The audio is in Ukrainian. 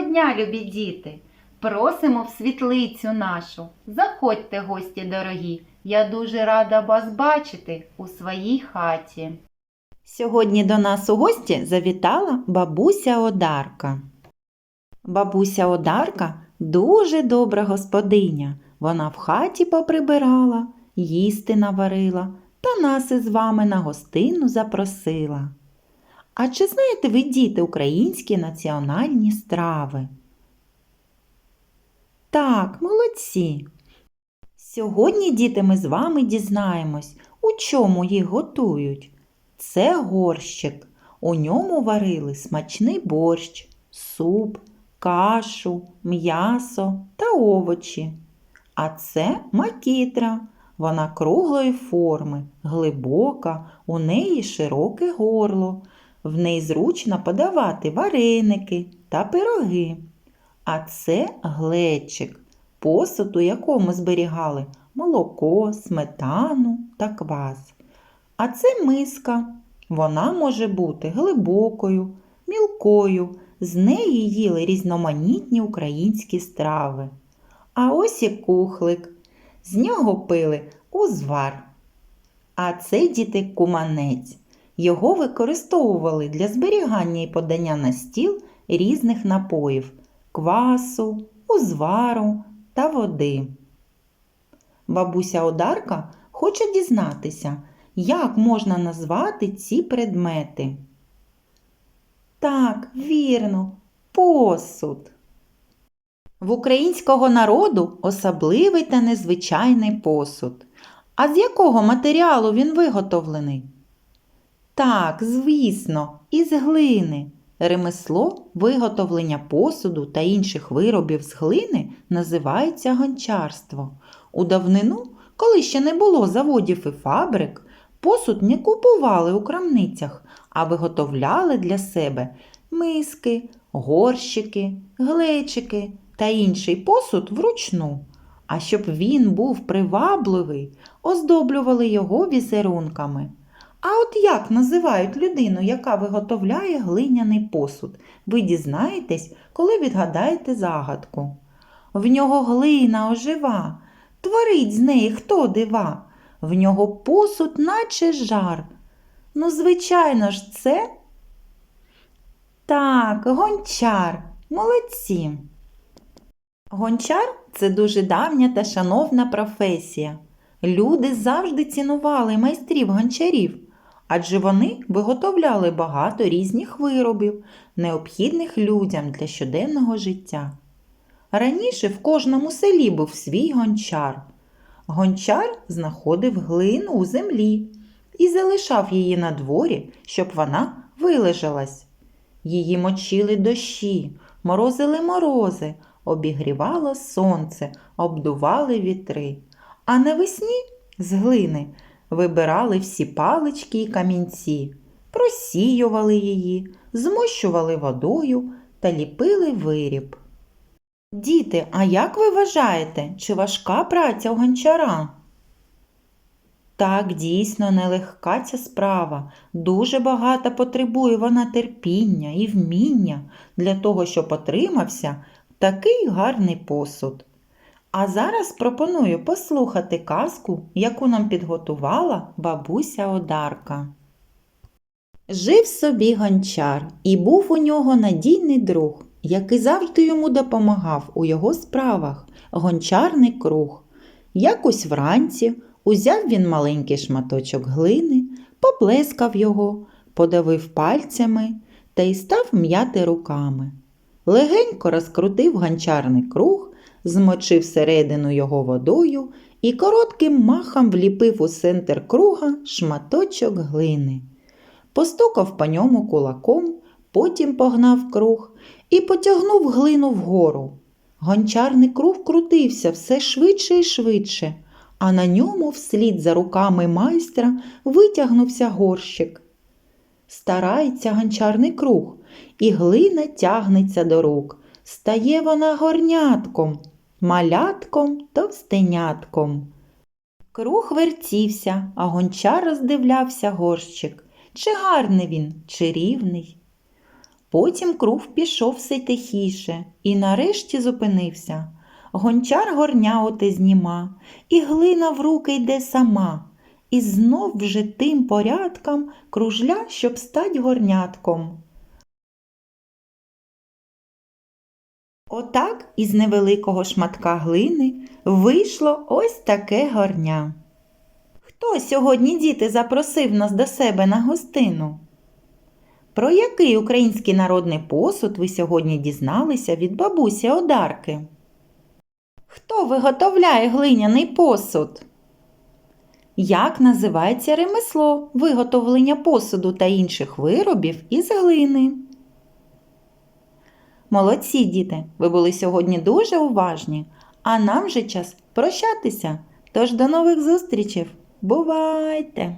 дня, любі діти! Просимо в світлицю нашу. Заходьте, гості дорогі. Я дуже рада вас бачити у своїй хаті. Сьогодні до нас у гості завітала бабуся Одарка. Бабуся Одарка дуже добра господиня. Вона в хаті поприбирала, їсти наварила та нас із вами на гостину запросила. А чи знаєте ви, діти, українські національні страви? Так, молодці. Сьогодні, діти, ми з вами дізнаємось, у чому їх готують. Це горщик. У ньому варили смачний борщ, суп, кашу, м'ясо та овочі. А це макітра. Вона круглої форми, глибока, у неї широке горло. В неї зручно подавати вареники та пироги. А це глечик, посуд, у якому зберігали молоко, сметану та квас. А це миска. Вона може бути глибокою, мілкою. З неї їли різноманітні українські страви. А ось і кухлик. З нього пили узвар. А це діти куманець. Його використовували для зберігання і подання на стіл різних напоїв квасу, узвару та води. Бабуся Одарка хоче дізнатися, як можна назвати ці предмети. Так, вірно, посуд. В українського народу особливий та незвичайний посуд. А з якого матеріалу він виготовлений? Так, звісно, із глини. Ремесло виготовлення посуду та інших виробів з глини називається гончарство. У давнину, коли ще не було заводів і фабрик, посуд не купували у крамницях, а виготовляли для себе миски, горщики, глечики та інший посуд вручну. А щоб він був привабливий, оздоблювали його візерунками. А от як називають людину, яка виготовляє глиняний посуд? Ви дізнаєтесь, коли відгадаєте загадку. В нього глина ожива, творить з неї хто дива, в нього посуд, наче жар. Ну, звичайно ж, це. Так, гончар, молодці. Гончар це дуже давня та шановна професія. Люди завжди цінували майстрів гончарів, адже вони виготовляли багато різних виробів, необхідних людям для щоденного життя. Раніше в кожному селі був свій гончар. Гончар знаходив глину у землі і залишав її на дворі, щоб вона вилежалась. Її мочили дощі, морозили морози, обігрівало сонце, обдували вітри. А навесні з глини вибирали всі палички і камінці, просіювали її, змощували водою та ліпили виріб. Діти, а як ви вважаєте, чи важка праця у гончара? Так, дійсно, нелегка ця справа. Дуже багато потребує вона терпіння і вміння для того, щоб отримався такий гарний посуд. А зараз пропоную послухати казку, яку нам підготувала бабуся Одарка. Жив собі гончар, і був у нього надійний друг, який завжди йому допомагав у його справах гончарний круг. Якось вранці узяв він маленький шматочок глини, поплескав його, подавив пальцями та й став м'яти руками. Легенько розкрутив гончарний круг, змочив середину його водою і коротким махом вліпив у центр круга шматочок глини. Постукав по ньому кулаком, потім погнав круг і потягнув глину вгору. Гончарний круг крутився все швидше і швидше, а на ньому, вслід за руками майстра, витягнувся горщик. Старається гончарний круг, і глина тягнеться до рук. Стає вона горнятком, малятком товстенятком. Круг вертівся, а гончар роздивлявся горщик. Чи гарний він, чи рівний. Потім круг пішов все тихіше і нарешті зупинився. Гончар горня оте зніма, і глина в руки йде сама, і знов вже тим порядком кружля, щоб стать горнятком. Отак із невеликого шматка глини вийшло ось таке горня. Хто сьогодні діти запросив нас до себе на гостину? Про який український народний посуд ви сьогодні дізналися від бабусі Одарки? Хто виготовляє глиняний посуд? Як називається ремесло виготовлення посуду та інших виробів із глини? Молодці, діти, ви були сьогодні дуже уважні, а нам вже час прощатися. Тож до нових зустрічей. Бувайте!